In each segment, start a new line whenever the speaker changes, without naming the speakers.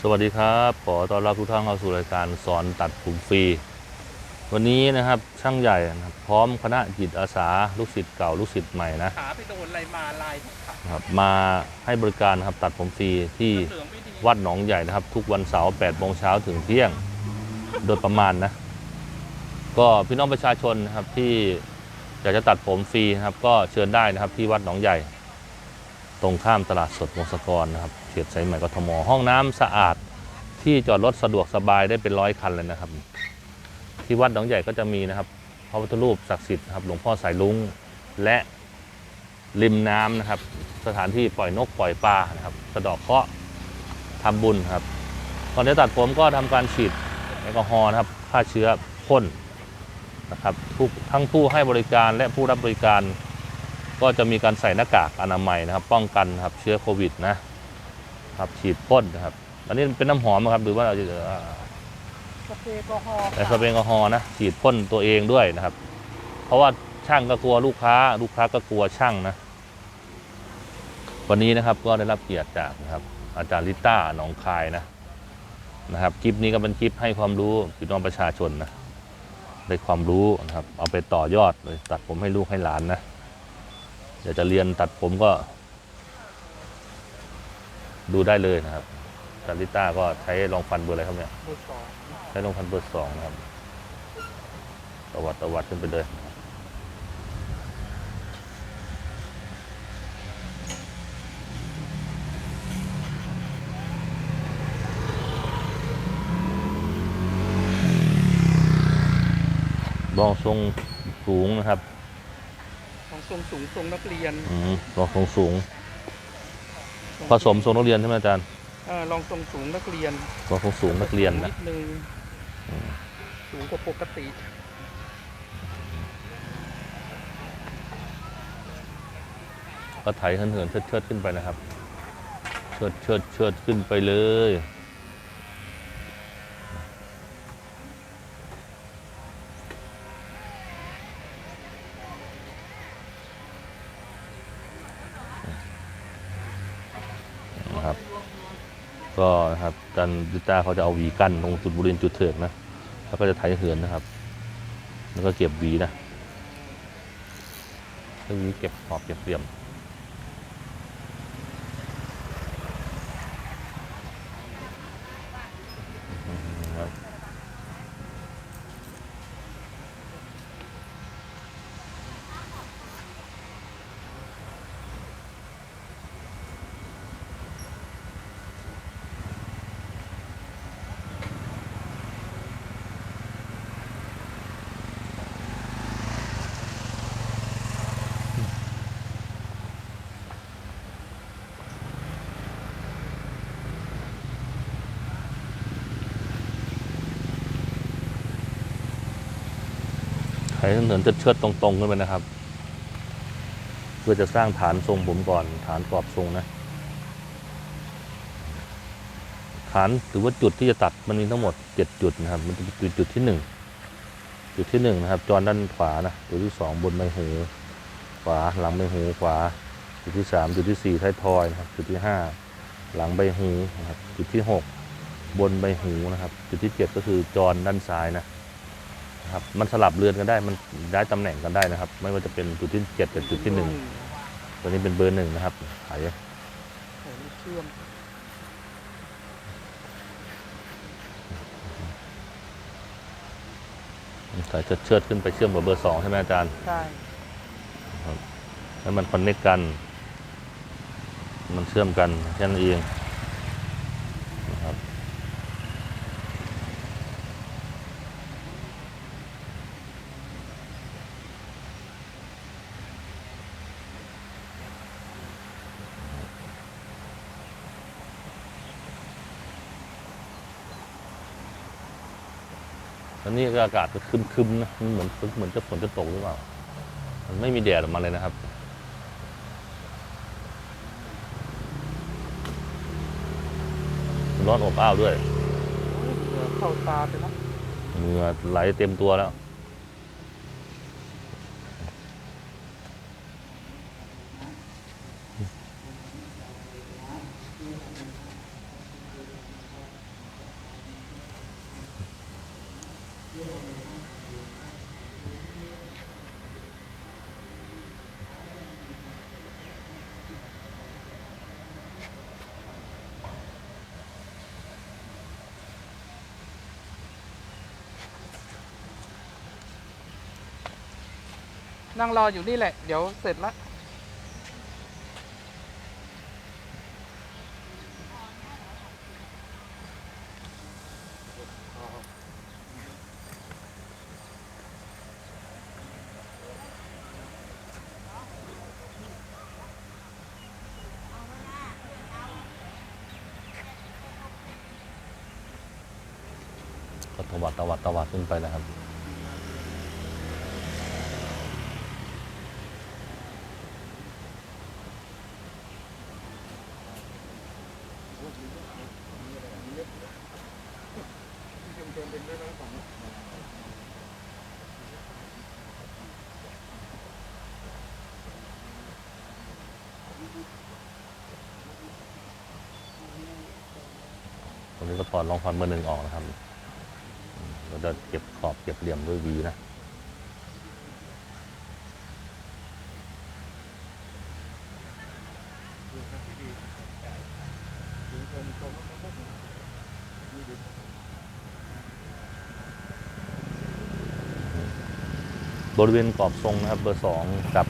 สวัสดีครับ ขอต้อนรับทุกท่านเข้าสู่รายการสอนตัดผมฟรี วันนี้นะครับช่างใหญ่นะครับพร้อมคณะจิตอาสาลูกศิษย์เก่าลูกศิษย์ใหม่นะ
ขาไปโดนอะไรมาลายทุกขา
นะครับมาให้บริการนะครับตัดผมฟรีที่
เหลืองไม่ดี
วัดหนองใหญ่นะครับ ทุกวันเสาร์8โมงเช้าถึงเที่ยงโดยประมาณนะ ก็พี่น้องประชาชนนะครับที่อยากจะตัดผมฟรีนะครับ ก็เชิญได้นะครับที่วัดหนองใหญ่ ตรงข้ามตลาดสดวงศกรนะครับเข ตสายใหม่กทมห้องน้ำสะอาดที่จอดรถสะดวกสบายได้เป็นร้อยคันเลยนะครับ ที่วัดหนองใหญ่ก็จะมีนะครับพระพุทธรูปศักดิ์สิทธิ์ครับหลวงพ่อสายลุงและริมน้ำนะครับ สถานที่ปล่อยนกปล่อยปลานะครับสะเดอกเคราะห์ทำบุญครับก่อนจะตัดผมก็ทำการฉีดแอลกอฮอล์นะครับฆ่าเชื้อพ่นนะครับทุกทั้งผู้ให้บริการและผู้รับบริการ ก็จะมีการใส่หน้ากากอนามัยนะครับ ป้องกันครับเชื้อโควิดนะ ครับฉีดพ่นนะครับ อันนี้เป็นน้ำหอมนะครับหรือว่าเราจะเอ่อ
สเปรย์แอลกอฮอล์
แต่สเปรย์แอลกอฮอล์นะฉีดพ่นตัวเองด้วยนะครับ เพราะว่าช่างก็กลัวลูกค้า ลูกค้าก็กลัวช่างนะ วันนี้นะครับก็ได้รับเกียรติจากนะครับ อาจารย์ลิต้าหนองคายนะนะครับคลิปนี้ก็เป็นคลิปให้ความรู้พี่น้องประชาชนนะได้ความรู้นะครับ เอาไปต่อยอดเลยตัดผมให้ลูกให้หลานนะอยากจะเรียนตัดผมก็ ดูได้เลยนะครับอาจารย์ลิต้าก็ใช้รองฟันเบอร์อะไรครับเนี่ย
เบอร์สอง
ใช้ลงพันเบอร์สองนะครับตวัดตวัดขึ้นไปเลยบองทรงสูงนะครับ
ของทรงสูงทรงนักเรียน
อืมบองทรงสูง ผสมทรงนักเรียนใช่ไหมอาจารย์
เออลองทรงสูงนักเรียน
บองทรงสูงนักเรียนนะ
นิดนึง
อืม
สูงกว่าปกติ
ก็ไถเหินๆเชิดเชิดๆขึ้นไปนะครับ เชิดเชิดเชิดขึ้นไปเลย นะครับ ก็นะครับอาจารดิต้าเขาจะเอาหวีกั้นตรงจุดบริเวณจุดเถิกนะแล้วก็จะไถเหินนะครับ แล้วก็เก็บหวีนะแล้วหวีเก็บขอบเก็บเหลี่ยม ครับ ไถเหินเชิดๆตรงๆขึ้นไปนะครับ เพื่อจะสร้างฐานทรงผมก่อน ฐานกรอบทรงนะ ฐานหรือว่าจุดที่จะตัดมันมีทั้งหมด 7 จุดนะครับ มันจะเป็นจุดที่ 1 จุดที่1นะครับ จอด้านขวานะ จุดที่ 2 บนใบหูขวา หลังใบหูขวา จุดที่ 3 จุดที่ 4 ท้ายทอยนะครับ จุดที่ 5 หลังใบหูนะครับ จุดที่ 6 บนใบหูนะครับ จุดที่ 7 ก็คือจอด้านซ้ายนะ ครับมันสลับเรือนกันได้มันย้ายตำแหน่งกันได้นะครับ ไม่ว่าจะเป็นจุดที่เจ็ดกับจุดที่หนึ่งตัวนี้เป็นเบอร์หนึ่งนะครับหาย
โอ้โหเชื่อม
สายเชิดๆขึ้นไปเชื่อมกับเบอร์สองใช่ไหมอาจารย์
ใช่
แล้วมันคอนเนคกัน มันเชื่อมกันแค่นั้นเองนะครับแล้วนี่ ก็อากาศก็ครึมๆนะมันเหมือนเหมือนจะฝนจะตกหรือเปล่า มันไม่มีแดดออกมาเลยนะครับ ร้อนอบอ้าวด้วย
เหงื่อเข้าตาไปแล้ว
เหงื่อไหลเต็มตัวแล้ว
นั่งรออยู่นี่แหละ เดี๋ยวเสร็จละ
ก็ตวัดตวัดตวัดขึ้นไปนะครับ ตรงนี้ก็ถอดรองฟันเบอร์หนึ่งออกนะครับ เราจะเก็บขอบเก็บเหลี่ยมด้วยวีนะ บริเวณกรอบทรงนะครับ เบอร์สองกับ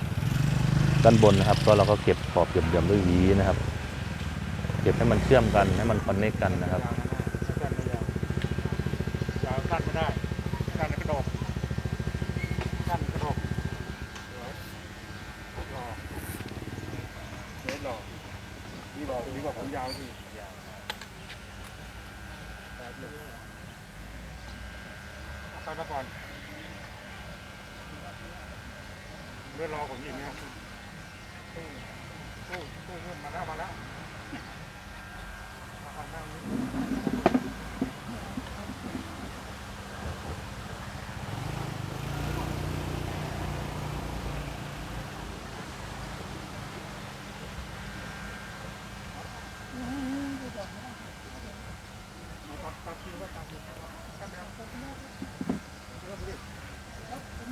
ด้านบนนะครับ ก็เราก็เก็บขอบเก็บเหลี่ยมด้วยหวีนะครับ เก็บให้มันเชื่อมกันให้มันคอนเนคกันนะครับ
ยาวสั้นไม่ได้สั้นกระดดสั้นกระดกหล่อเนสหล่อนี่หล่อดีกว่าผมยาวอีกไปมาก่อนเรื่องรอผมอีกนะตู้ตู้ตู้เงินมาแล้วมาแล้วมาแล้ว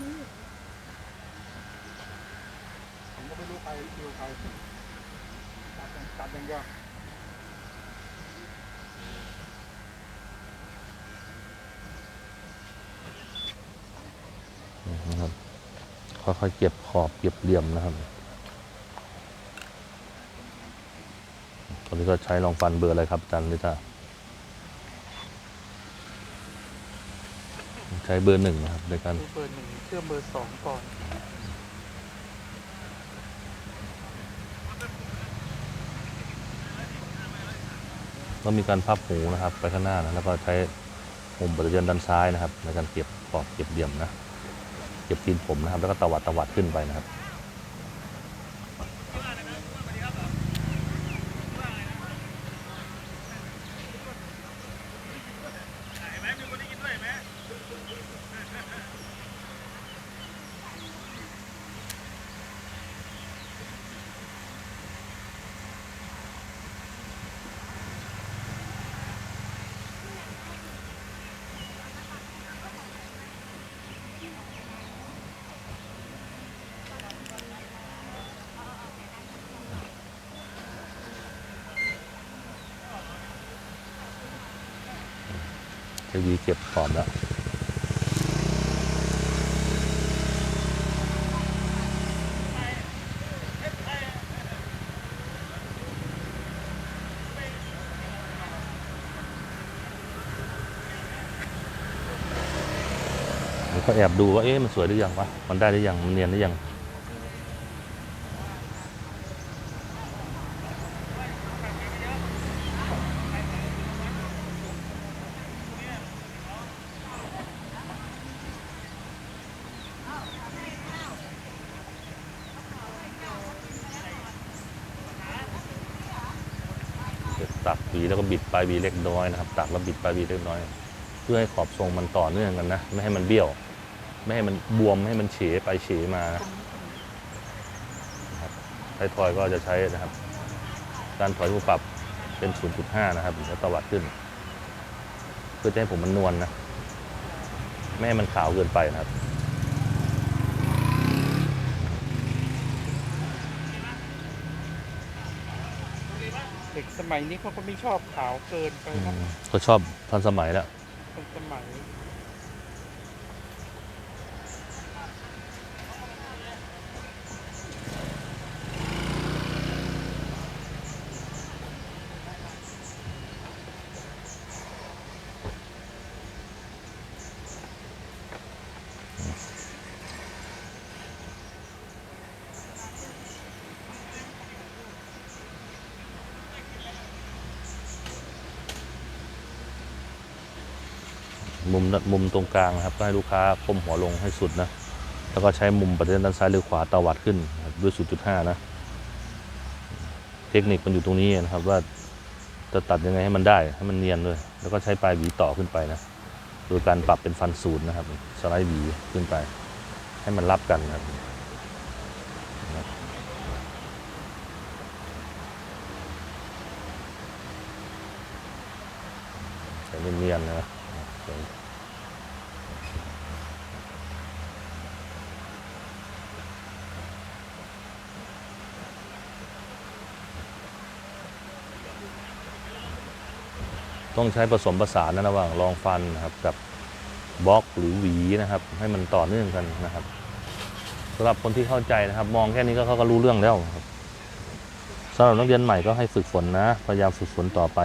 นี่ ผมก็ไม่รู้ใครคิวใครตัดอย่างตัดอย่างเดียว
นะครับ ค่อยๆเก็บขอบเก็บเหลี่ยมนะครับตอนนี้ก็ใช้รองฟันเบอร์อะไรครับอาจันลิต้าใช้เบอร์หนึ่งนะครับในการ
ดูเบอร์หนึ่งเชื่อมเบอร์สองก่อน
ก็มีการพับหูนะครับ ไปข้างหน้านะแล้วก็ใช้มุมปัตเจนด้านซ้ายนะครับ ในการเก็บขอบเก็บเหลี่ยมนะ เก็บตีนผมนะครับ แล้วก็ตวัดตวัดขึ้นไปนะครับ ใช้หวีเก็บขอบแล้วแล้วก็แอบดูว่าเอ๊ะมันสวยหรือยังวะมันได้หรือยังมันเนียนหรือยัง เก็บตักหวีแล้วก็ บิดปลายหวีเล็กน้อยนะครับตักแล้วบิดปลายหวีเล็กน้อย เพื่อให้ขอบทรงมันต่อเนื่องกันนะ ไม่ให้มันเบี้ยว ไม่ให้มันบวมไม่ให้มันเฉไปเฉมานะครับไททอยก็จะใช้นะครับ การถอยผู้ปรับเป็น 0.5 นะครับแล้วตวัดขึ้น เพื่อจะให้ผมมันนวลนะไม่ให้มันขาวเกินไปนะครับ
เด็ก สมัยนี้เขาก็ไม่ชอบขาวเกินไป
อื
นะ
มก็ชอบทันสมัยแล้ว
คนสมัย
มุมมุมตรงกลางนะครับ ก็ให้ลูกค้าก้มหัวลงให้สุดนะ แล้วก็ใช้มุมประเด็นด้านซ้ายหรือขวาตวัดขึ้นด้วย 0.5 นะ เทคนิคมันอยู่ตรงนี้นะครับว่าจะตัดยังไงให้มันได้ให้มันเนียนด้วย แล้วก็ใช้ปลายหวีต่อขึ้นไปนะ โดยการปรับเป็นฟันศูนย์นะครับ สไลด์หวีขึ้นไป ให้มันรับกันนะครับเนียนๆนะ ต้องใช้ผสมผสานนะระหว่างรองฟันนะครับกับบล็อกหรือหวีนะครับ ให้มันต่อเนื่องกันนะครับสำหรับคนที่เข้าใจนะครับ มองแค่นี้ก็เขาก็รู้เรื่องแล้วครับสำหรับนักเรียนใหม่ก็ให้ฝึกฝนนะพยายามฝึกฝนต่อไป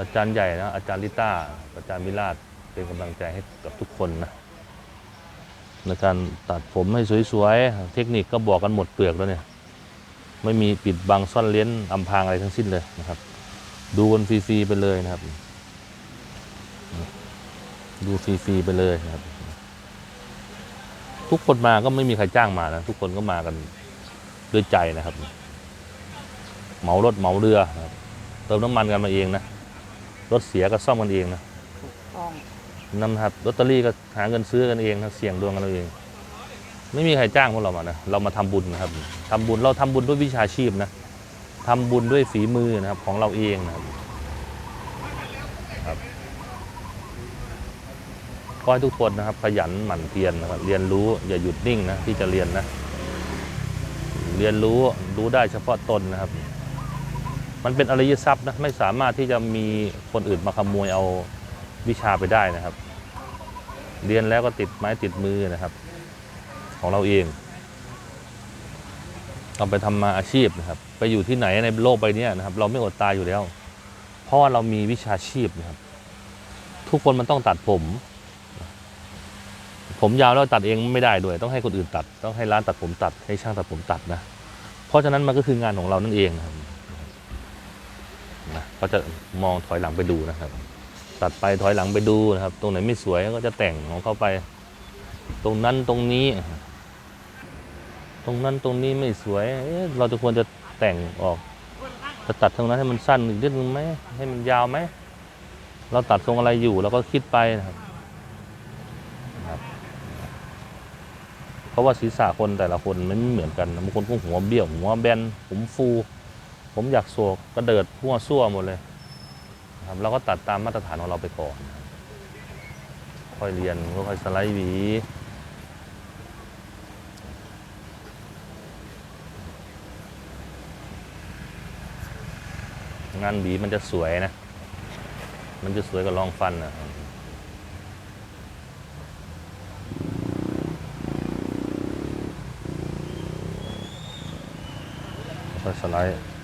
อาจารย์ใหญ่นะอาจารย์ลิต้าอาจารย์มิราชเป็นกำลังใจให้กับทุกคนนะในการตัดผมให้สวยๆ เทคนิคก็บอกกันหมดเปลือกแล้วเนี่ย ไม่มีปิดบังซ่อนเล้นอำพรางอะไรทั้งสิ้นเลยนะครับ ดูกันฟรีๆไปเลยนะครับ ดูฟรีๆไปเลยนะครับ ทุกคนมาก็ไม่มีใครจ้างมานะทุกคนก็มากันด้วยใจนะครับ เหมารถเหมาเรือนะครับเติมน้ำมันกันมาเองนะรถเสียก็ซ่อมกันเองนะ
ต้อง
นำครับลอตเตอรี่ก็หาเงินซื้อกันเองนะเสี่ยงดวงกันเราเอง ไม่มีใครจ้างพวกเรามานะเรามาทำบุญนะครับทำบุญเราทำบุญด้วยวิชาชีพนะทำบุญด้วยฝีมือนะครับของเราเองนะครับครับก็ให้ทุกคนนะครับ ขยันหมั่นเพียรนะครับ เรียนรู้อย่าหยุดนิ่งนะที่จะเรียนนะ เรียนรู้รู้ได้เฉพาะตนนะครับ มันเป็นอริยทรัพย์นะไม่สามารถที่จะมีคนอื่นมาขโมยเอาวิชาไปได้นะครับ เรียนแล้วก็ติดไม้ติดมือนะครับ ของเราเองเราไปทำมาอาชีพนะครับ ไปอยู่ที่ไหนในโลกใบเนี้ยนะครับ เราไม่อดตายอยู่แล้ว เพราะว่าเรามีวิชาชีพนะครับ ทุกคนมันต้องตัดผม ผมยาวแล้วตัดเองไม่ได้ด้วย ต้องให้คนอื่นตัด ต้องให้ร้านตัดผมตัด ให้ช่างตัดผมตัดนะ เพราะฉะนั้นมันก็คืองานของเรานั่นเองนะครับนะก็จะมองถอยหลังไปดูนะครับ ตัดไปถอยหลังไปดูนะครับ ตรงไหนไม่สวยก็จะแต่งของเข้าไป ตรงนั้นตรงนี้ รงนั้นตรงนี้ไม่สวยเเราจะควรจะแต่งออกจะตัดตรงนั้นให้มันสั้นอีกนิดนึงไหมให้มันยาวไหมเราตัดทรงอะไรอยู่เราก็คิดไปนะครับเพราะว่าศีรษะคนแต่ละคนมันไม่เหมือนกันบางคนก็หัวเบี้ยวหัวแบนผมฟู ผมอยากโศกกระเดิดหัวซั่วหมดเลยครับเราก็ตัดตามมาตรฐานของเราไปก่อนค่อยเรียนค่อยสไลด์หวี งานหวีมันจะสวยนะ มันจะสวยกว่าลองฟันนะค่อยสไลด์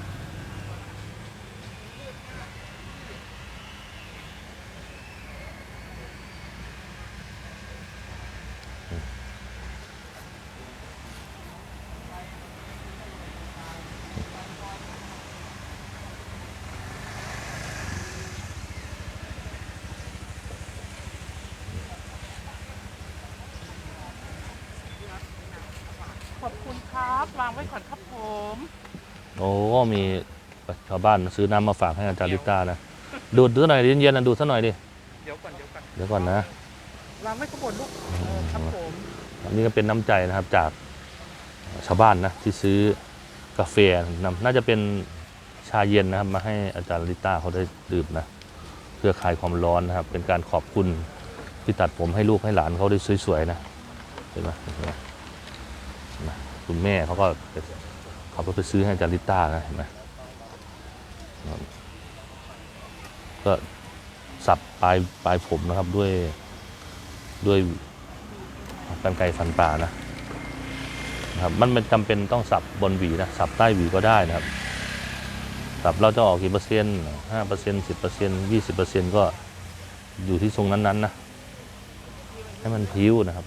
คุณครับ วางไว้ก่อนครับผม
โอ้ก็มีชาวบ้านซื้อน้ำมาฝากให้อาจารย์ลิต้านะดูดซะหน่อยเย็นๆนะดูดซะหน่อยดิ
เดี๋ยวก่อนเดี๋ยวก่อน
เดี๋ยวก่อนนะ
วางไว้ข้างบนลูกเออครับผม
อันนี้ก็เป็นน้ำใจนะครับจากชาวบ้านนะที่ซื้อกาแฟนำน่าจะเป็นชาเย็นนะครับ มาให้อาจารย์ลิต้าเขาได้ดื่มนะเพื่อคลายความร้อนนะครับ เป็นการขอบคุณที่ตัดผมให้ลูกให้หลานเขาได้สวยๆนะเห็นไหม คุณแม่เขาก็ไปเขาก็ไปซื้อให้อาจารย์ลิต้านะเห็นไหมก็สับปลายปลายผมนะครับด้วยด้วยกันไกรฟันปลานะนะครับมันเป็นจำเป็นต้องสับบนหวีนะสับใต้หวีก็ได้นะครับ สับเราจะออกกี่เปอร์เซ็นต์ห้าเปอร์เซ็นต์สิบเปอร์เซ็นต์ยี่สิบเปอร์เซ็นต์ก็อยู่ที่ทรงนั้นๆนะให้มันพิ้วนะครับ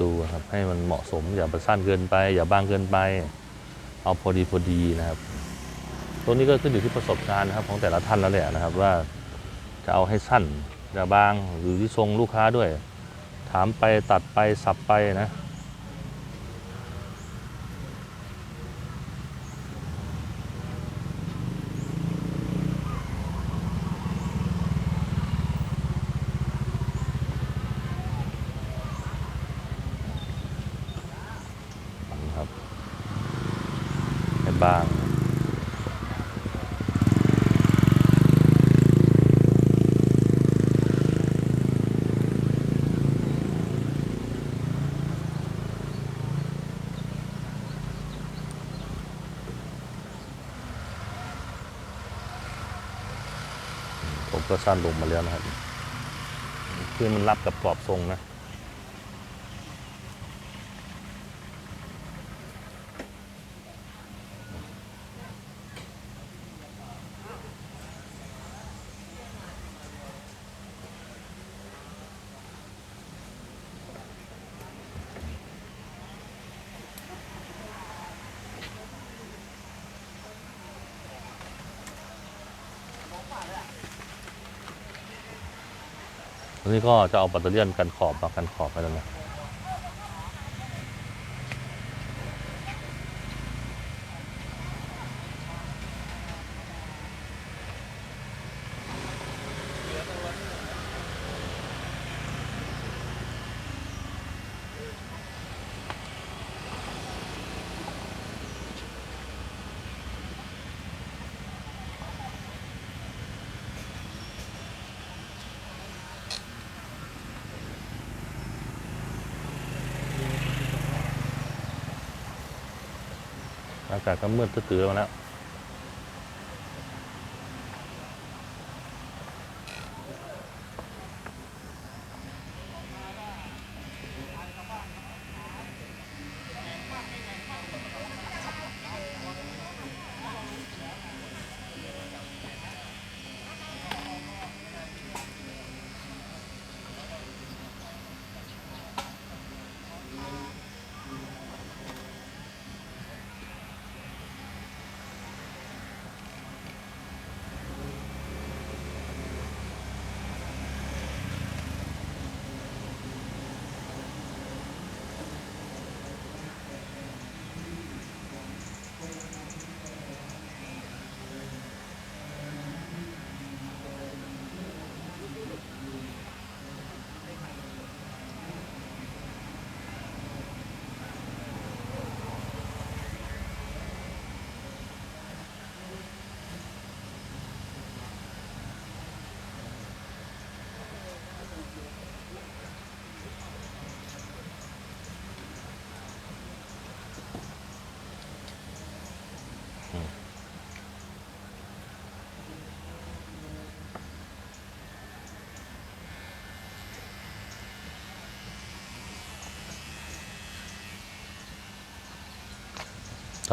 ดูครับ ให้มันเหมาะสมอย่าไปสั้นเกินไป อย่าบางเกินไป เอาพอดีพอดีนะครับตัวนี้ก็ขึ้นอยู่ที่ประสบการณ์นะครับ ของแต่ละท่านแล้วแหละนะครับ ว่าจะเอาให้สั้นจะบางหรือที่ทรงลูกค้าด้วย ถามไปตัดไปสับไปนะ นะครับให้ บางผมก็สั้นลงมาแล้วนะครับเพื่อมันรับกับกรอบทรงนะ นี้ก็จะเอาแบตเตอรี่ยนกันขอบมากันขอบไปแล้วนะ อากาศก็มืดตื้อมาแล้ว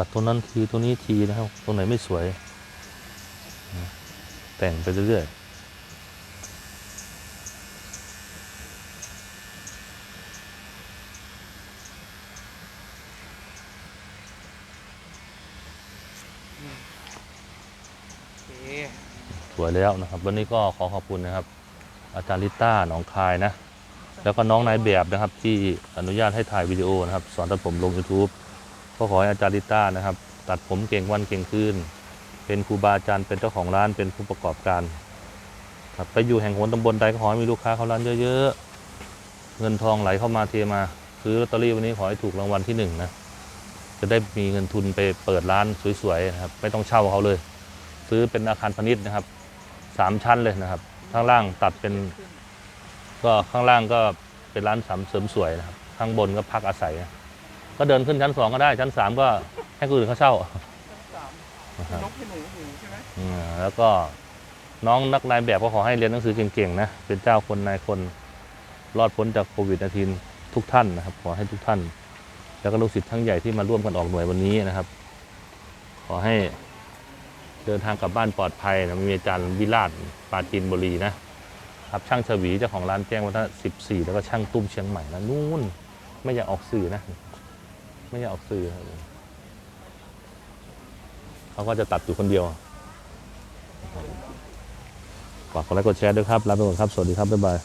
ตัดตรงนั้นทีตรงนี้ทีนะครับ ตรงไหนไม่สวย แต่งไปเรื่อยๆสวยแล้วนะครับ วันนี้ก็ขอขอบคุณนะครับ อาจารย์ลิต้าหนองคายนะ แล้วก็น้องนายแบบนะครับที่อนุญาตให้ถ่ายวิดีโอนะครับ สอนตัดผมลง YouTube ก็ขอให้อาจารย์ลิต้านะครับ ตัดผมเก่งวันเก่งคืน เป็นครูบาอาจารย์เป็นเจ้าของร้านเป็นผู้ประกอบการครับไปอยู่แห่งโหนตำบลใดก็ขอให้มีลูกค้าเข้าร้านเยอะๆ เงินทองไหลเข้ามาเทมา ซื้อลอตเตอรี่วันนี้ขอให้ถูกรางวัลที่หนึ่งนะจะได้มีเงินทุนไปเปิดร้านสวยๆนะครับไม่ต้องเช่าเขาเลย ซื้อเป็นอาคารพาณิชย์นะครับสามชั้นเลยนะครับ ข้างล่างตัดเป็น ก็ข้างล่างก็เป็นร้านสามเสริมสวยนะครับ ข้างบนก็พักอาศัยนะ ก็เดินขึ้นชั้นสองก็ได้ชั้นสามก็ให้คนอื่นเขาเช่า
สาม
นะครับ
นกให้หนูหูใช่ไหม
อืมแล้วก็น้องนักนายแบบก็ขอให้เรียนหนังสือเก่งๆนะเป็นเจ้าคนนายคนรอดพ้นจากโควิดนาทีทุกท่านนะครับ ขอให้ทุกท่าน แล้วก็ลูกศิษย์ทั้งใหญ่ที่มาร่วมกันออกหน่วยวันนี้นะครับ ขอให้เดินทางกลับบ้านปลอดภัยนะมีอาจารย์วิราชปราจีนบุรีนะครับช่างชวีเจ้าของร้านแจ้งวัฒนะ14 แล้วก็ช่างตุ้มเชียงใหม่นะนู่นไม่อยากออกสื่อนะ ไม่อยากออกสื่อครับเขาก็จะตัดอยู่คนเดียวฝากกดไลค์กดแชร์ด้วยครับลาไปก่อนครับ สวัสดีครับ บ๊ายบาย